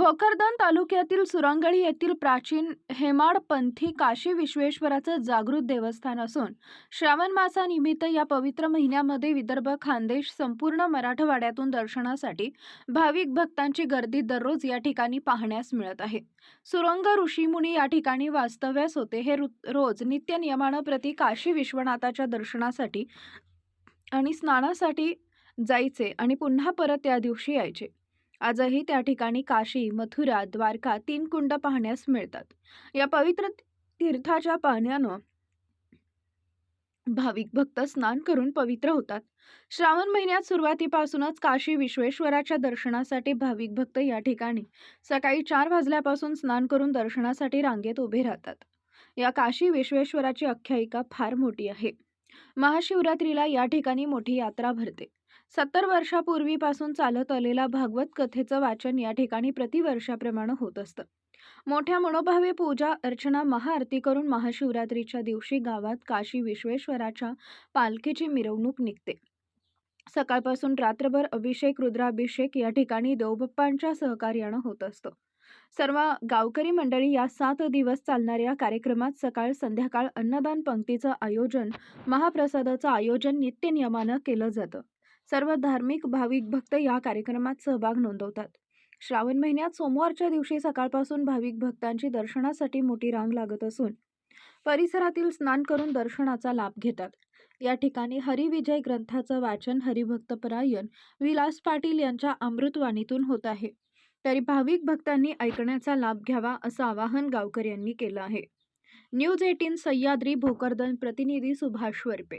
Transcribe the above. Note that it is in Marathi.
भोकरदन तालुक्यातील सुरंगळी येथील प्राचीन हेमाडपंथी काशी विश्वेश्वराचं जागृत देवस्थान असून श्रावण मासानिमित्त या पवित्र महिन्यामध्ये विदर्भ खानदेश संपूर्ण मराठवाड्यातून दर्शनासाठी भाविक भक्तांची गर्दी दररोज या ठिकाणी पाहण्यास मिळत आहे. सुरंग ऋषीमुनी या ठिकाणी वास्तव्यास होते. हे रु- रोज नित्य नियमानं प्रति काशी विश्वनाथाच्या दर्शनासाठी आणि स्नानासाठी जायचे आणि पुन्हा परत त्या दिवशी यायचे. आजही त्या ठिकाणी काशी मथुरा द्वारका तीन कुंड पाहण्यास मिळतात. या पवित्र तीर्थाच्या पाहण्यानं भाविक भक्त स्नान करून पवित्र होतात. श्रावण महिन्यात सुरुवातीपासूनच काशी विश्वेश्वराच्या दर्शनासाठी भाविक भक्त या ठिकाणी सकाळी चार वाजल्यापासून स्नान करून दर्शनासाठी रांगेत उभे राहतात. या काशी विश्वेश्वराची आख्यायिका फार मोठी आहे. महाशिवरात्रीला या ठिकाणी मोठी यात्रा भरते. सत्तर वर्षापूर्वीपासून चालत आलेला भागवत कथेचं वाचन या ठिकाणी प्रतिवर्षाप्रमाणे होत असतं. मोठ्या मनोभावे पूजा अर्चना महाआरती करून महाशिवरात्रीच्या दिवशी गावात काशी विश्वेश्वराच्या पालखीची मिरवणूक निघते. सकाळपासून रात्रभर अभिषेक रुद्राभिषेक या ठिकाणी देवबाप्पांच्या सहकार्यानं होत असतं. सर्व गावकरी मंडळी या सात दिवस चालणाऱ्या कार्यक्रमात सकाळ संध्याकाळ अन्नदान पंक्तीचं आयोजन महाप्रसादाचं आयोजन नित्यनियमानं केलं जातं. सर्व धार्मिक भाविक भक्त या कार्यक्रमात सहभाग नोंदवतात. श्रावण महिन्यात सोमवारच्या दिवशी सकाळपासून भाविक भक्तांची दर्शनासाठी मोठी रांग लागत असून परिसरातील स्नान करून दर्शनाचा लाभ घेतात. या ठिकाणी हरिविजय ग्रंथाचं वाचन हरिभक्तपरायण विलास पाटील यांच्या अमृतवाणीतून होत आहे. तरी भाविक भक्तांनी ऐकण्याचा लाभ घ्यावा असं आवाहन गावकर यांनी केलं आहे. न्यूज एटीन सह्याद्री भोकरदन प्रतिनिधी सुभाष वरपे.